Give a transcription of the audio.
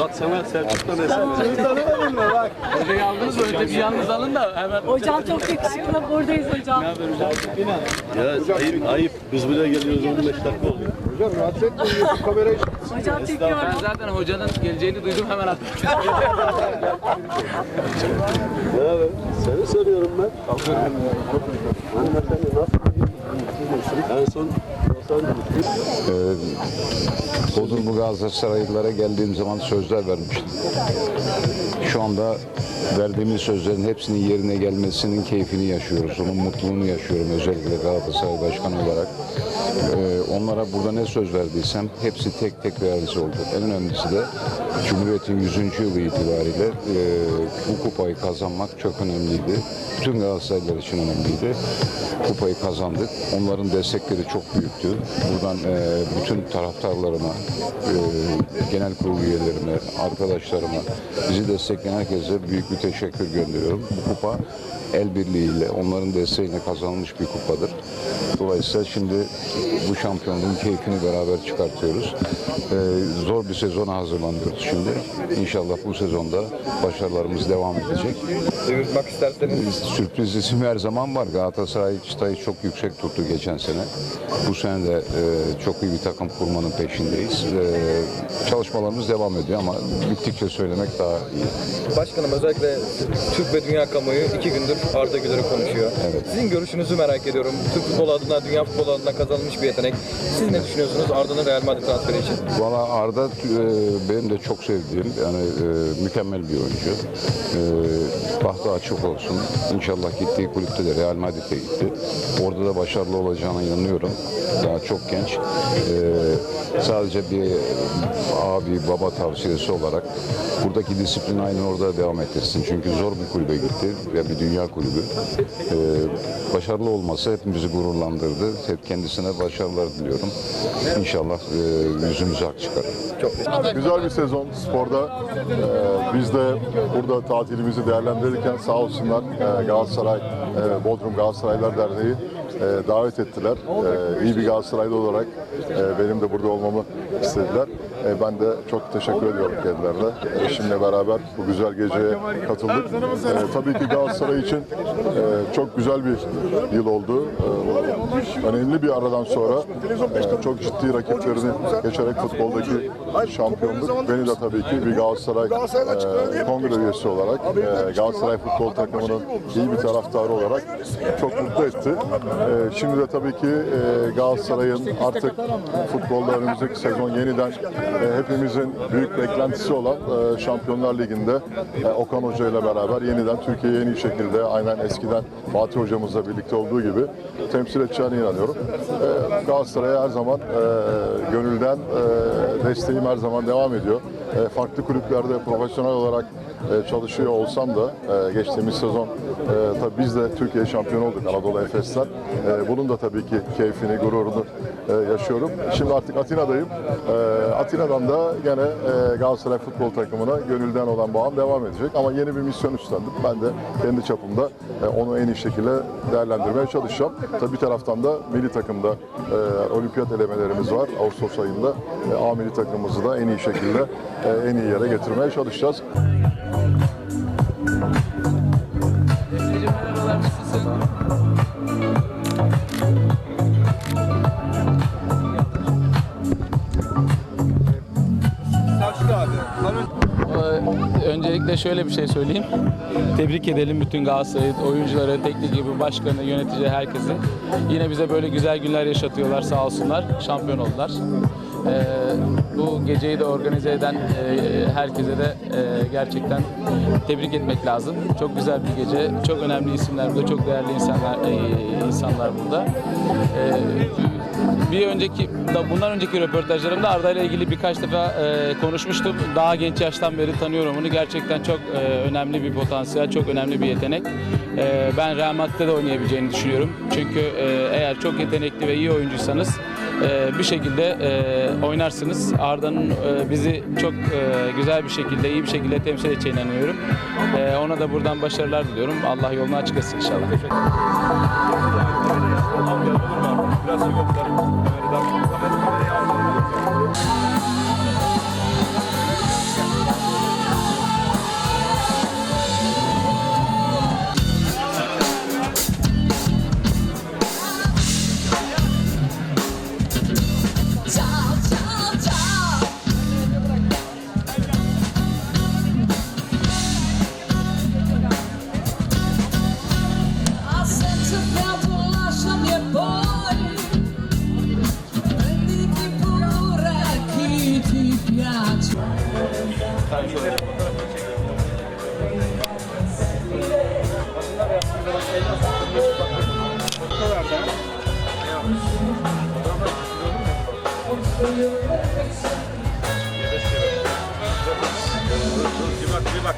Bak sana Selçuk'tan eser. Hocayı aldınız mı? Önce bir yalnız alın da hemen. Hocam çok yakışıklı. Buradayız hocam. Ya ayıp ayıp. Biz buraya geliyoruz 15 dakika oluyor. Hocam çekiyorum. Ben zaten hocanın geleceğini duydum hemen attım. Ne haber? Seni soruyorum ben. Hanımefendi nasıl? En son Bodrum Galatasaraylılara geldiğim zaman sözler vermiştim. Şu anda verdiğimiz sözlerin hepsinin yerine gelmesinin keyfini yaşıyoruz. Onun mutluluğunu yaşıyorum özellikle Galatasaray Başkanı olarak. Ee, onlara burada ne söz verdiysem hepsi tek tek realize oldu. En önemlisi de Cumhuriyet'in 100. yılı itibariyle e, bu kupayı kazanmak çok önemliydi. Bütün Galatasaraylılar için önemliydi. Kupayı kazandık. Onların destekleri çok büyüktü. Buradan e, bütün taraftarlarıma, e, genel kurulu üyelerime, arkadaşlarıma, bizi destekleyen herkese büyük bir teşekkür gönderiyorum. Bu kupa el birliğiyle, onların desteğiyle kazanılmış bir kupadır. Dolayısıyla şimdi bu şampiyonluğun keyfini beraber çıkartıyoruz. E, zor bir sezona hazırlanıyoruz şimdi. İnşallah bu sezonda başarılarımız devam edecek. Yürütmek isterseniz Sürpriz isim her zaman var. Galatasaray çıtayı çok yüksek tuttu geçen sene. Bu sene de e, çok iyi bir takım kurmanın peşindeyiz. E, çalışmalarımız devam ediyor ama bittikçe söylemek daha iyi. başkanım özellikle Türk ve dünya kamuoyu iki gündür Arda Güler'i konuşuyor. Sizin görüşünüzü merak ediyorum. Türk futbolu adına, dünya futbolu adına kazanılmış bir yetenek. Siz ne düşünüyorsunuz Arda'nın Real Madrid transferi için? Valla Arda e, benim de çok sevdiğim yani e, mükemmel bir oyuncu. E, bahtı açık olsun. İnşallah gittiği kulüpte de Real Madrid'e gitti. Orada da başarılı olacağına inanıyorum. Daha çok genç. E, sadece bir abi baba tavsiyesi olarak buradaki disiplin aynı orada devam ettirsin. Çünkü zor bir kulübe gitti ve bir dünya kulübü. E, başarılı olması hepimizi gururlandırdı. Hep kendisine başarılar diliyorum. İnşallah e, yüzümüze ak çıkar. Güzel bir sezon sporda. Ee, biz de burada tatilimizi değerlendirirken sağ olsunlar e, Galatasaray, e, Bodrum Galatasaraylar Derneği e, davet ettiler. E, iyi bir Galatasaraylı olarak e, benim de burada olmamı istediler. E, ben de çok teşekkür ediyorum kendilerine. Eşimle beraber bu güzel geceye katıldık. E, tabii ki Galatasaray için e, çok güzel bir yıl oldu. E, önemli bir aradan sonra e, çok ciddi rakiplerini geçerek futboldaki şampiyonluk beni de tabii ki bir Galatasaray e, kongre üyesi olarak e, Galatasaray futbol takımının iyi bir taraftarı olarak çok mutlu etti. E, şimdi de tabii ki e, Galatasaray'ın artık futbolda önümüzdeki sezon yeniden e, hepimizin büyük beklentisi olan e, Şampiyonlar Ligi'nde e, Okan Hoca ile beraber yeniden Türkiye'yi en iyi şekilde aynen eskiden Fatih hocamızla birlikte olduğu gibi temsil edeceğine inanıyorum. E, Galatasaray'a her zaman e, gönülden e, desteğim her zaman devam ediyor. E, farklı kulüplerde profesyonel olarak çalışıyor olsam da e, geçtiğimiz sezon e, tabii biz de Türkiye şampiyonu olduk Anadolu Efes'ten. E, bunun da tabii ki keyfini, gururunu e, yaşıyorum. Şimdi artık Atina'dayım. E, Atina'dan da gene e, Galatasaray futbol takımına gönülden olan bağım devam edecek. Ama yeni bir misyon üstlendim. Ben de kendi çapımda e, onu en iyi şekilde değerlendirmeye çalışacağım. Tabii bir taraftan da milli takımda e, olimpiyat elemelerimiz var. Ağustos ayında e, A milli takımımızı da en iyi şekilde e, en iyi yere getirmeye çalışacağız. Öncelikle şöyle bir şey söyleyeyim. Tebrik edelim bütün Galatasaray oyuncuları, teknik gibi başkanı, yönetici, herkesi. Yine bize böyle güzel günler yaşatıyorlar sağ olsunlar. Şampiyon oldular. Ee, bu geceyi de organize eden e, herkese de e, gerçekten tebrik etmek lazım. Çok güzel bir gece. Çok önemli isimler burada, çok değerli insanlar e, insanlar burada. Ee, bir önceki, da bundan önceki röportajlarımda Arda ile ilgili birkaç defa e, konuşmuştum. Daha genç yaştan beri tanıyorum onu. Gerçekten çok e, önemli bir potansiyel, çok önemli bir yetenek. E, ben Real Madrid'de de oynayabileceğini düşünüyorum. Çünkü e, eğer çok yetenekli ve iyi oyuncuysanız e, bir şekilde e, oynarsınız. Arda'nın e, bizi çok e, güzel bir şekilde, iyi bir şekilde temsil edeceğine inanıyorum. Ona da buradan başarılar diliyorum. Allah yolunu açık etsin inşallah. Ciao, Yavaş yavaş. Dur, dur, dur, bir bak, bir.